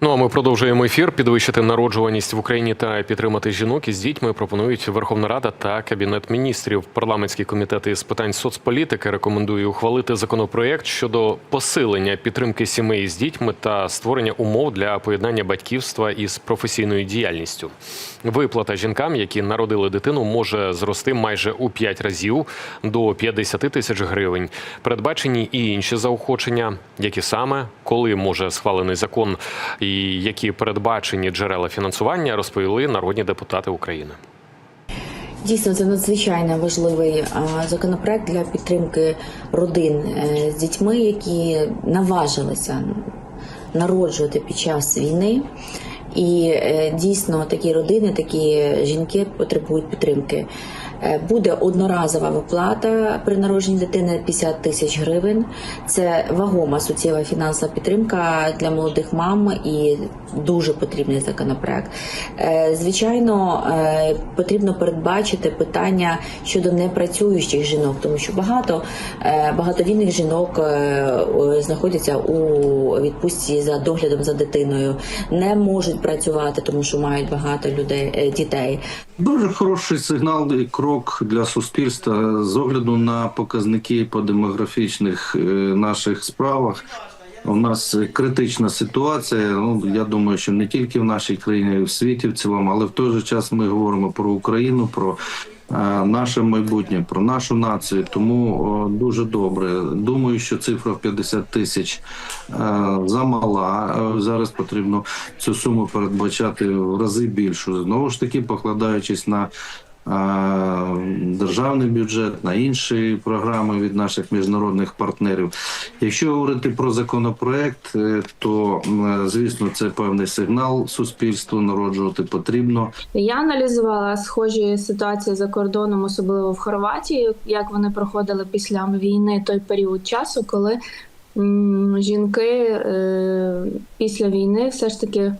Ну а ми продовжуємо ефір. Підвищити народжуваність в Україні та підтримати жінок із дітьми пропонують Верховна Рада та Кабінет міністрів. Парламентський комітет із питань соцполітики рекомендує ухвалити законопроєкт щодо посилення підтримки сімей з дітьми та створення умов для поєднання батьківства із професійною діяльністю. Виплата жінкам, які народили дитину, може зрости майже у 5 разів до 50 тисяч гривень. Передбачені і інші заохочення, які саме коли може схвалений закон і які передбачені джерела фінансування, розповіли народні депутати України. Дійсно, це надзвичайно важливий законопроект для підтримки родин е, з дітьми, які наважилися народжувати під час війни. І е, дійсно такі родини, такі жінки потребують підтримки. Е, Буде одноразова виплата при народженні дитини 50 тисяч гривень. Це вагома суттєва фінансова підтримка для молодих мам і дуже потрібний законопроект. Е, Звичайно, е, потрібно передбачити питання щодо непрацюючих жінок, тому що багато багатодітних жінок знаходяться у відпустці за доглядом за дитиною, не можуть працювати, тому що мають багато людей дітей. Дуже хороший сигнал крок для суспільства з огляду на показники по демографічних е, наших справах. У нас критична ситуація. Ну я думаю, що не тільки в нашій країні, а в світі в цілому, але в той же час ми говоримо про Україну, про е, наше майбутнє, про нашу націю. Тому о, дуже добре. Думаю, що цифра в 50 тисяч е, замала. Е, Зараз потрібно цю суму передбачати в рази більшу. Знову ж таки, покладаючись на державний бюджет, на інші програми від наших міжнародних партнерів. Якщо говорити про законопроект, е, то звісно це певний сигнал суспільству народжувати потрібно. Я аналізувала схожі ситуації за кордоном, особливо в Хорватії, як вони проходили після війни той період часу, коли жінки е, після війни все ж таки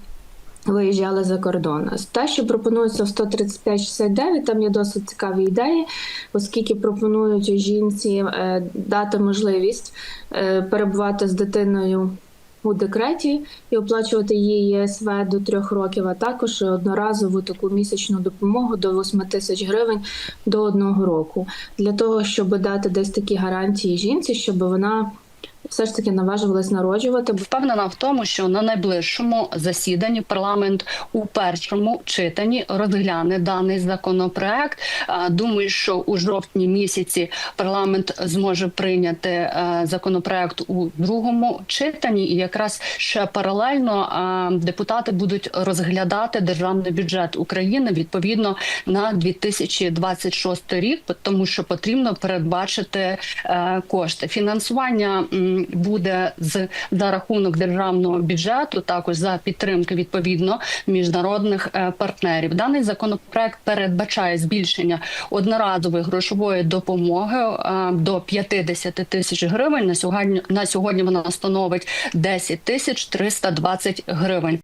виїжджали за кордон. Те, що пропонується в 135-69, там є досить цікаві ідеї, оскільки пропонують жінці е, дати можливість е, перебувати з дитиною. У декреті і оплачувати її ЄСВ до трьох років, а також одноразову таку місячну допомогу до 8 тисяч гривень до одного року, для того, щоб дати десь такі гарантії жінці, щоб вона все ж таки наважувалась народжувати. Впевнена в тому, що на найближчому засіданні парламент у першому читанні розгляне даний законопроект. Думаю, що у жовтні місяці парламент зможе прийняти е, законопроект у другому читанні, і якраз ще паралельно депутати будуть розглядати державний бюджет України відповідно на 2026 рік, тому що потрібно передбачити е, кошти фінансування. Буде з за рахунок державного бюджету, також за підтримки відповідно міжнародних е, партнерів. Даний законопроект передбачає збільшення одноразової грошової допомоги е, до 50 тисяч гривень. На сьогодні на сьогодні вона становить 10 тисяч 320 гривень.